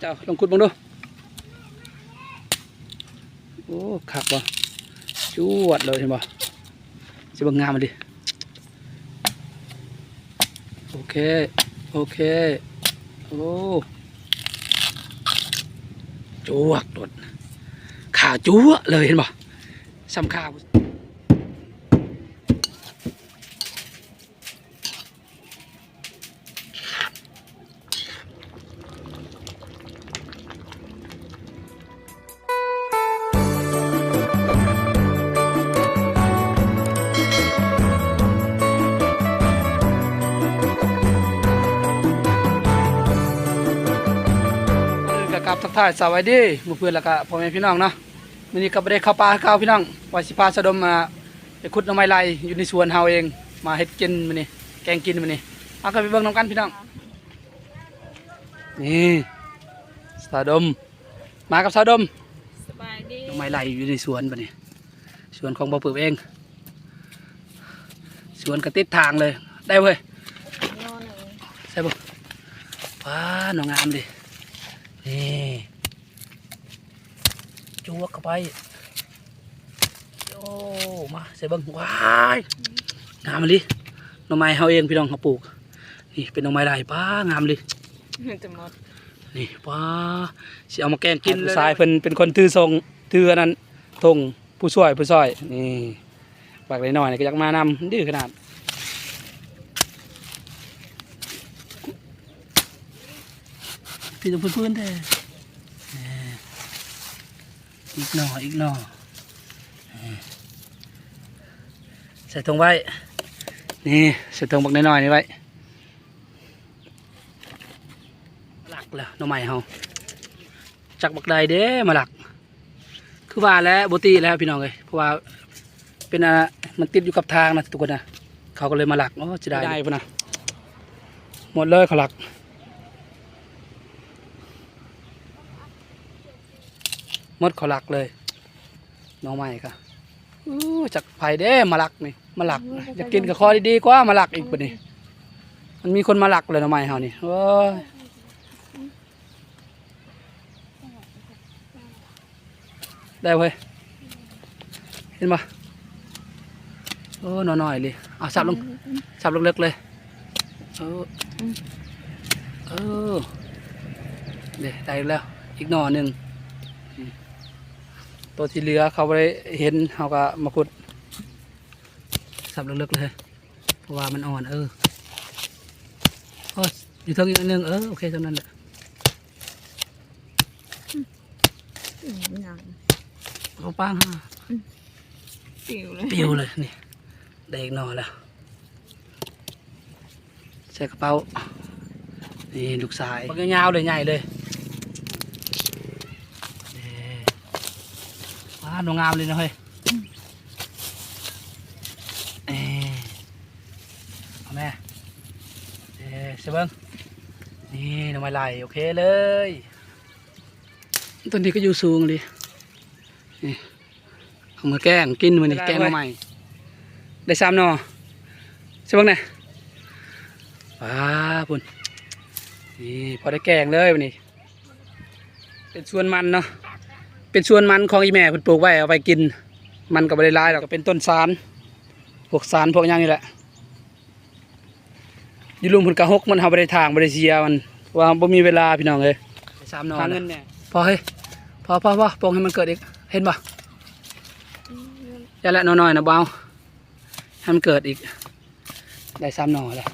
เจ้าลองขุดบังดู โอ้ขักบ่จวดเลยเห็นบ่สิบังงามมันดิ โอเค โอเค โอ้จวกโดขาจัวเลยเห็นบ่สำขา กับกับทักทายสวัสดีหมู่เพื่อนแล้วก็พ่อแม่พี่น้องเนาะมื้อนี้ก็บ่ได้เข้าป่าเข้าพี่น้องว่าสิพาสะดมมาไปขุดหน่อไม้ไร่อยู่ในสวนเฮาเอง มาเฮ็ดกินมื้อนี้แกงกินมื้อนี้เอาก็ไปเบิ่งนํกันพี่น้องนี่สาดม มากับสาดมสบายดีหน่อไม้ไร่อยู่ในสวนบัดนี้สวนของบ่เปิบเอง สวนก็ติดทางเลยได้เว้ยนอนหนึ่งใช่ปะว้าหนองงามดิ นี่จวกเข้าไปโอ้มาใส่เบิ้งว้ายงามเลยหน่อไม้เฮาเองพี่น้องเขาปลูก นี่เป็นหน่อไม้ลายป้างามเลยจะหมดนี่ป้าสิเอามาแกงกินเลยสายเพิ่นเป็นคนถือทรงถืออันนั้นทงผู้ช่วยผู้ช่วยนี่ปากเล็กน้อยนี่ก็อยากมานำดื้อขนาด พี่ต้องพื้นๆแท้แหม่อีกหน่ออีกหน่อแหม่ใส่ถุงไว้ นี่ใส่ถุงบักน้อยๆนี่ไว้หลักแล้วหน่อไม้เฮาจักบักใดเด้มาหลัก คือว่าแล้วบตีแล้วพี่น้องเลยเพราะว่าเป็นอะมันติดอยู่กับทางนะทุกคนนะเขาก็เลยมาหลักโอ้จะได้ได้ปะนะหมดเลยเขาหลัก มดเขาหลักเลย น้องใหม่ค่ะอู้จากไผ่เด้มาหลักนี่มาหลักอยากกินกับคอดีๆกว่ามาหลักอีกปะนี่มันมีคนมาหลักเลยน้องใหม่เฮานี่โอ้ยได้เว้ยเห็นปะโอ้น้อยๆเลยเอาสับลงสับลึกๆเลยเออเออเดี๋ยวได้แล้วอีกหน่อหนึ่ง ตัวที่เหลือเขาไปเห็นเขาก็มาขุดสับลึกๆเลยเพราะว่ามันอ่อนเออโอ้ยอยู่เทิงอีกนิดนึงเออโอเคเท่านั้นแหละหนังเขาป้างฮะปิวเลยปิวเลยนี่ได้อีกหนอแล้วใส่กระเป๋านี่ลูกสายมันยาวๆเลยใหญ่เลย ว้าหนองงามเลยนะเฮ้ยเอ้ยเอาแม่เอ้ยเสยเบิ้งนี่หน่อไม้ไหลโอเคเลยต้นนี้ก็อยู่สูงเลยนี่เอามาแกล้งกินมันนี่แกล้งมาใหม่ ได้ซ้ำหนอใช่บ้างเนี่ยว้าพุ่นนี่พอได้แกล้งเลยวันนี้เป็นส่วนมันเนาะ เป็นส่วนมันของอีแม่เพิ่นปลูกไว้เอาไปกิน มันก็บ่ได้หลายหรอกก็เป็นต้นสารพวกสารพวกหยังนี่แหละอยู่ลุมเพิ่นก็หกมันเฮาบ่ได้ทางบ่ได้เสียมันว่าบ่มีเวลาพี่น้องเอ้ยสามนอนเงินแน่พอเฮ้ยพอพอพอปองให้มันเกิดอีกเห็นบ่อย่าละน้อยๆนะเบาให้มันเกิดอีก ได้สามหน่อแล้ว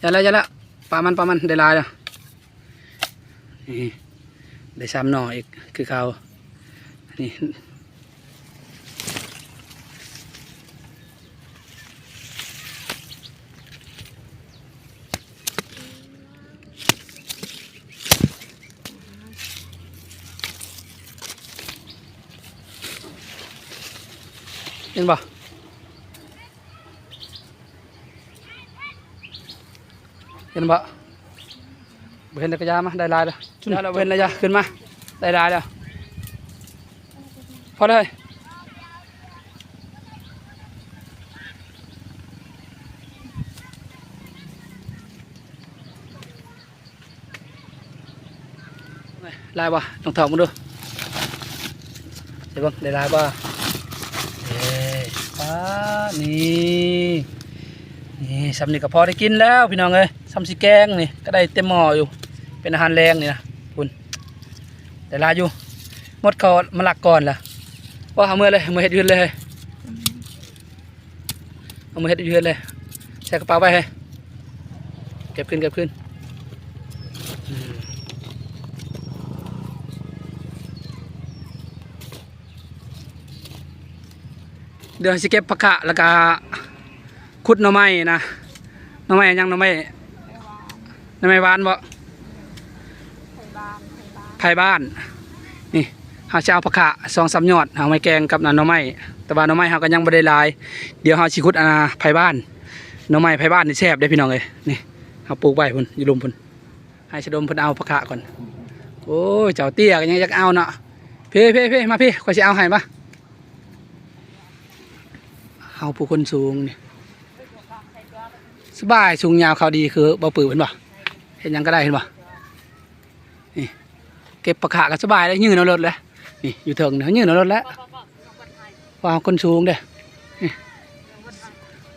อย่าละอย่าละปลามันปลามันได้หลายแล้วนี่ ได้ซ้ำหน่ออีกคือเขานี่เห็นปะเห็นปะเห็นตะกยามาได้ลายแล้ว จุดแล้วบ่เห็นระยะขึ้นมาได้หลายแล้วพอเลยลายบ่ลองถอกมาดูเดี๋ยวเบิ่งได้ลายบ่เอ้ยป้านี่นี่สำนี่ก็พอได้กินแล้วพี่น้องเอ้ยซ้ำสิแกงนี่ก็ได้เต็มหม้ออยู่เป็นอาหารแรงนี่นะ คุณได้ลาอยู่หมดก่อมาหลักก่อนล่ะว่าเอามือเลยเมือเฮ็ดยืนเลยเอามือเฮ็ดยืนเลยใส่กระเป๋าไปให้เก็บขึ้นเก็บขึ้นเดี๋ยวสิเก็บผักกะแล้วก็ขุดหน่อไม้นะหน่อไม้ยังหน่อไม้หน่อไม้หวานบ่ ไทยบ้านไทยบ้านไผ่บ้าน นี่เฮาจะเอาผักกะสองสามยอดเอาไม้แกงกับหน่อไม้แต่ว่าหน่อไม้เฮาก็ยังบ่ได้ลาย เดี๋ยวเฮาสิขุดอันน่ะไผ่บ้านหน่อไม้ไผ่บ้านนี่แซ่บได้พี่น้องเอ้ยนี่เฮาปลูกไว้พุ่นอยู่ลุมพุ่นให้ชะดมพิ่นเอาผักกะก่อนโอ้ยเจ้าเตี้ยก็ยังอยากเอาเนาะเพ่เพ่เพ่มาพี่ขอยสิเอาให้ปะเฮาผู้คนสูงนี่สบายสูงยาวเขาดีคือเบาปืนเห็นป่ะเห็นยังก็ได้เห็นปะ เก็บปลาขาก็สบายเลยยืนเอารถเลยนี่อยู่เถิงเนี่ยยืนเอารถแล้วว้าวคนสูงเด้นี่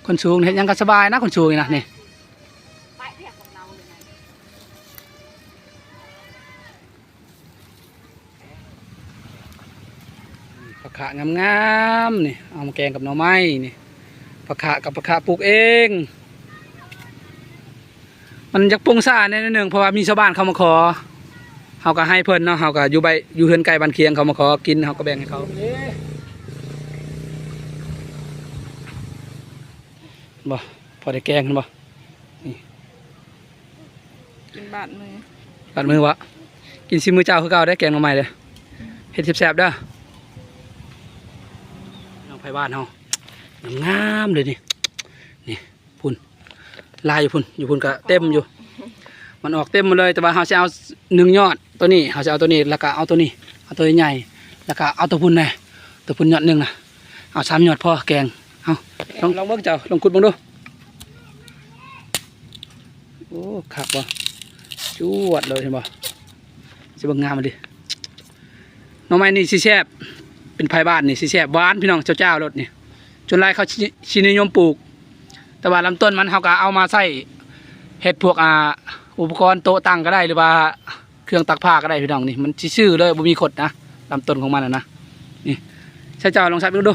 คนสูงเห็นยังก็สบายนะคนสูงนี่นะนี่ไปเรียกของาเลยนะงามๆนี่เอามาแกงกับหน่อไม้นี่ปลาขากับปลาขาปลูกเอง มันจะปรุงซ่าแน่นดหนึ่งเพราะว่ามีชาวบ้านเข้ามาขอ เขาก็ให้เพิ่นเนาะเขาก็อยู่ใบอยู่เฮือนไก่บ้านเคียงเขามาขอกินเขาก็แบ่งให้เขาบ่พอได้แกงเห็นบ่กินบาดมือกัดมือวะกินซิมือเจ้าคือเก่าได้แกงหน่อไม้เลยเฮ็ดแซ่บๆเด้อน้องไผบ้านเฮางามๆเลยนี่นี่พุ่นลายอยู่พุ่นอยู่พุ่นก็เต็มอยู่ มันออกเต็มหมาเลยแต่ว่าเราจะเอาหนึ่งยอดตัวนี้เราจะเอาตัวนี้แล้วก็เอาตัวนี้เอาตัวใหญ่แล้วก็เอาตัวพุ่นแน่ตัวพุ่นยอดหนึ่งนะเอาสามยอดพอแกงเอาลองลองเบิ่งเจ้าลองขุดเบิ่งดูโอ้ขักบ่จวดเลยเห็นบ่สิเบิ่งงามมาดิน่องไม้นี่สิแซบเป็นไผ่บ้านนี่สิแซบหวานพี่น้องเจ้าเจ้ารสนี่จนไรเขาสิสินิยมปลูก แต่ว่าลำต้นมันเขาก็เอามาใส่เห็ดพวกอ่า อุปกรณ์โต๊ะตั้งก็ได้หรือว่าเครื่องตักผ้าก็ได้พี่น้องนี่มันชื่อเลยบ่มีขดนะลำต้นของมันนะนี่ใช่เจ้าลองซักดูดู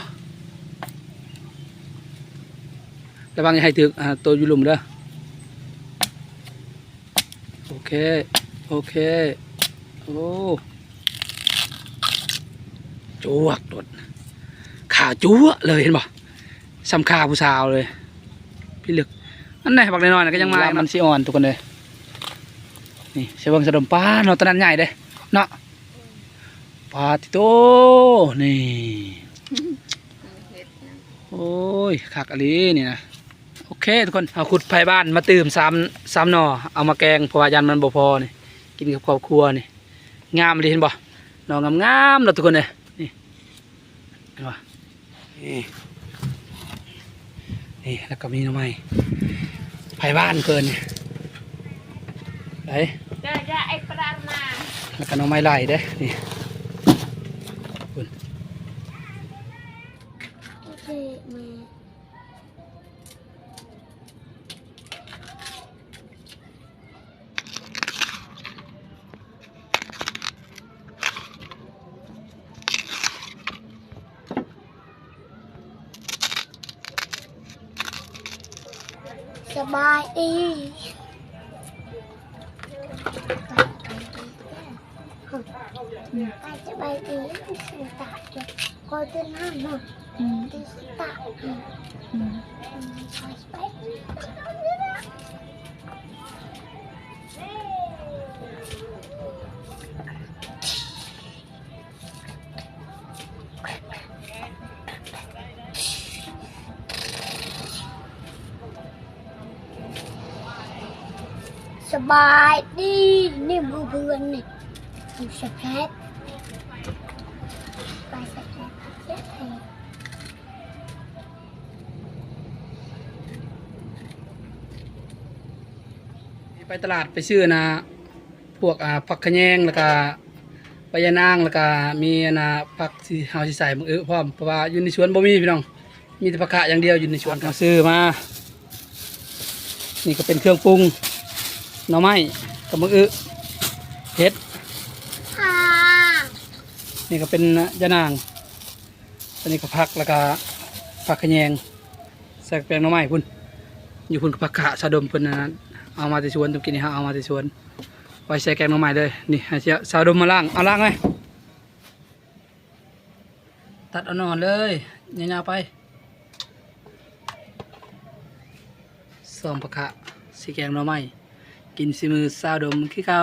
ระวังอย่าให้ถึกอ่าตัวยูลุมเด้อโอเคโอเคโอ้จวกโดขาจัวเลยเห็นบ่ซ้ำขาผู้สาวเลย พี่ลึกอันไหนบักน้อยๆนะก็ยังมา มันสิอ่อนทุกคนเลย นี่เสบิงสะดมป้าเนาะตอนนั้นใหญ่เด้เนาะปาติโตนี่ โอ้ยคักอะลีนี่นะโอเคทุกคนเอาขุดไผ่บ้านมาตื่มซ้ำซ้ำหนอเอามาแกงเพราะว่ายันมันบ่พอนี่กินกับครอบครัวนี่งามเลยเห็นบ่หนองามๆเนาทุกคนเลยนี่เห็นบ่นี่นี่แล้วก็มีหน่อไม้ไผ่บ้านเกินนี่ไหน เดี๋ยวจะไอ้ปลามาแล้วก็น้องไม้ไหลเด้นี่ ไปสบายดีสิตาเก็บก็จะนั่งเนาะอืมดิสตาอืมอืมอืม ไปตลาดไปซื้อนะพวกอ่าผักขะแยงแล้วก็ใบยะนางแล้วก็มีนนาผักที่เฮาสิใส่มื้ออื้อพร้อมเพราะว่าอยู่ในสวนบ่มีพี่น้อง มีแต่ผักกะอย่างเดียวอยู่ในสวนครับซื้อมา นี่ก็เป็นเครื่องปรุงหน่อไม้กับมื้ออื้อเห็ด นี่ก็เป็นยะนาง อันนี้ก็ผักแล้วก็ผักขแยงใส่แปลงน่อไม้พุ่นอยู่พุ่นกับผักกะชาดมพุ่นนะเอามาที่สวนตุกินนี่ฮะเอามาที่สวนไว้ใส่แกงน่อไม้เลยนี่ให้เจ้าชาดมมาล่างเอาล่างไหมตัดเอานอนเลยยาวๆไปสองผักกะสีแกงน่อไม้กินสีมือชาดมขี้เก่า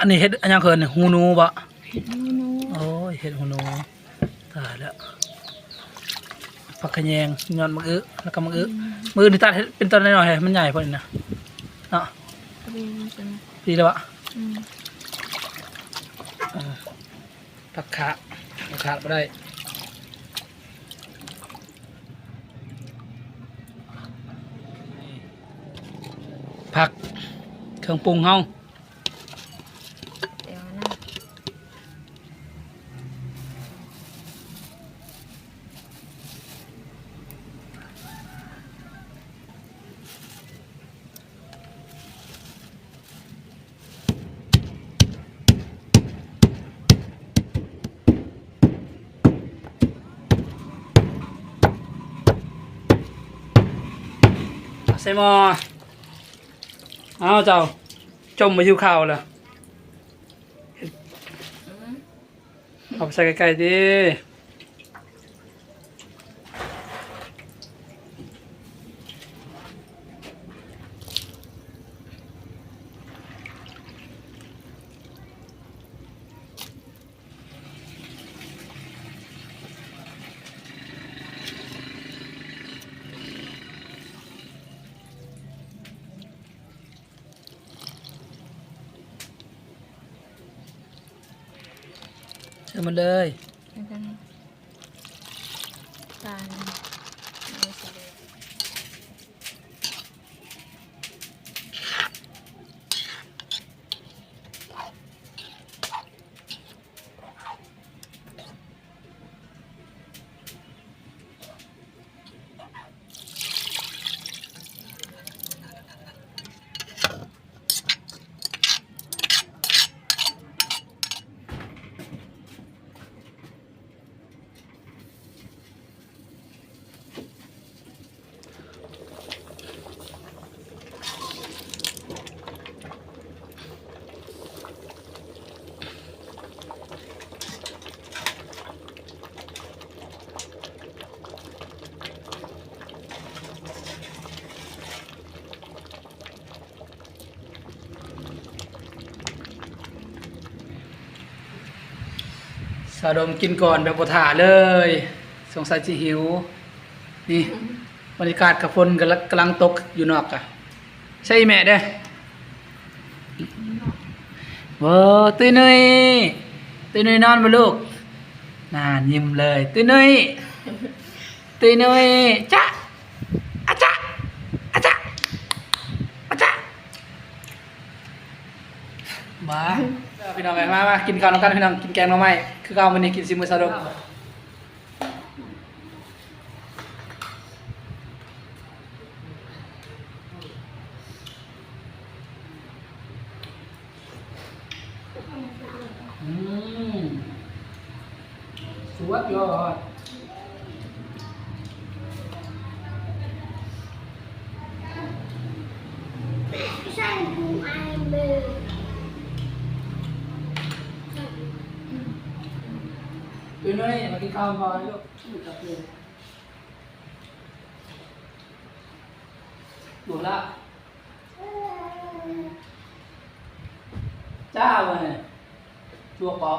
อันนี้เห็ดอันยังเคินเนี่ยหูหนูบะโอ้ยเห็ดหูหนูตายแล้วผักขะแยงยอดมะอื้อแล้วก็มะอื้อมือนี่ตัดเห็ดเป็นต้นน้อยๆให้มันใหญ่พอดีนะเนาะก็เป็นจังดีแล้วบะอืมผักขาผักขาดไม่ได้ผักเครื่องปรุงเฮา ส่หมอเอาเจ้าจมมาอยู่ข้าวแล้วเอาไปใส่ไก่ๆดิ ใส่หมันเลย สาดมกินก่อนแบบบถาเลย สงสัยจะหิว นี่บรรยากาศกับฝนกำลังตกอยู่นอกอะใช่แม่เด้อโว้ตุ้ยนุ้ยตุ้ยนุ้ยนอนมาลูกน่านยิ้มเลยตุ้ยนุ้ยตุ้ยนุ้ยจ๊ะอาจ๊ะอาจ๊ะอาจ๊ะมา พี่น้องไงมามากินข้าวน้ำกันพี่น้องกินแกงหน่อไม้คือข้าวมันนี่กินซิมือสาดมอืมสุดยอดใช่กูไอเบอร์ พี่นุ้ยมากินข้าวก่อนลูกดูละจ้าวันเนี่ยชั่วปอก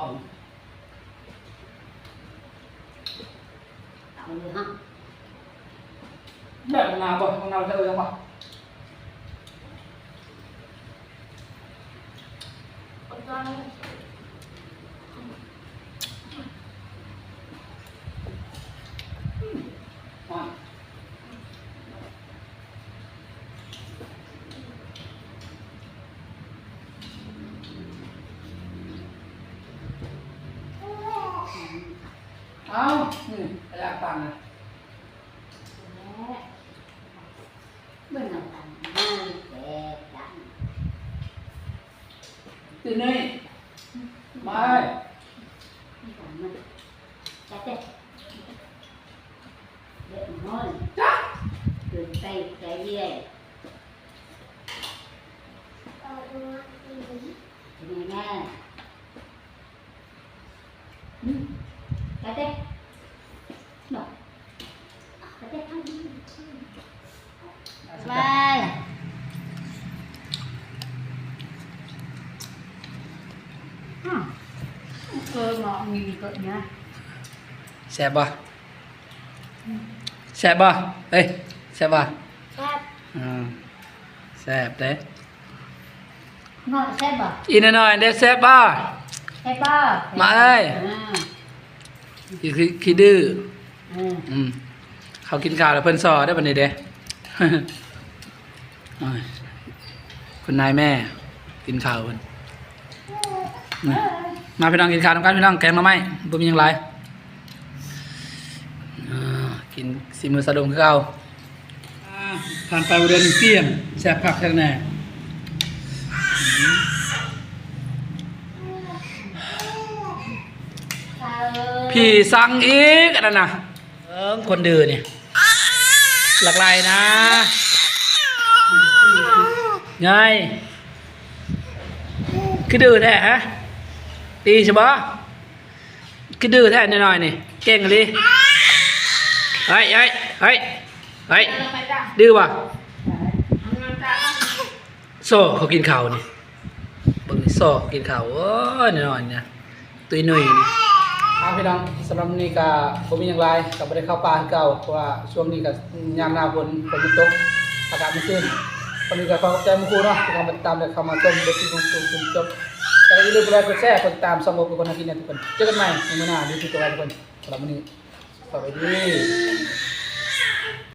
แบบมะนาวบ่มะนาวจะเอายังบ่อะ เอานี่อยากตังค์นะ เมื่อเราทำงานแต่ดัง ตื่นนี่มามันจะเด็ดเด็ดน้อย จ้า เดินไปใจเย็นเป็นไงแม่จะเด็ดหนอจะเด็ดทั้งนี้สบาย เออเหมาะมีก็เนี้ยแซ่บบ่แซ่บบ่เอ้ยแซ่บบ่ครับอ่าแซ่บเด้นอนใช่ป่ะอีกหน่อยๆเด้แซ่บบ่ใช่ป่ะมาเอ้ยอีคือขี้ดื้ออืมอืมเขากินข้าวแล้วเพิ่นสอได้บัดนี้เด้โอ้ยคุณนายแม่ กินข้าวเพิ่นนี่ มาพี่น้องกินข้าวนำกันพี่น้องแกงหน่อไม้บ่มีหยังหลายอ่ากินสีมือสะดมคือเอาผ่านไปบ่เดินเปรี้ยงแซ่บคักแท้แน่พี่สั่งอีกอันนั้นน่ะเอิงคนดื้อนี่หลากหลายนะไงคือดื้อแท้ฮะ ตีใช่ปะคือดื้อแท้หน่อยๆนี่เก่งเลยเฮ้ยเฮ้ยเฮ้ยเฮ้ยดื้อปะโซ่เขากินข้าวนี่บิ่งนี่โซ่กินข้าวโอ้ยหน่อยๆเนี่ยตุยหนุ่ยนี่เอาพี่น้องสำหรับนี้ก็ผมมีอย่างไรก็บ่ได้เข้าป่าเก่าเพราะว่าช่วงนี้ก็ยามหน้าฝนฝนมันตกอากาศมันชื้นวันนี้ก็ขอขอบใจมุกครูเนาะที่เขามาติดตามและเข้ามาชมเด็กที่ผมชมจบ แต่อย่าลืมกดไลค์กดแชร์กดติดตามสมบูรณ์เป็นคนทำกินเนี่ยทุกคน เจอกันใหม่ในมื้อหน้าดีที่ตัวทุกคนสำหรับวันนี้สวัสดี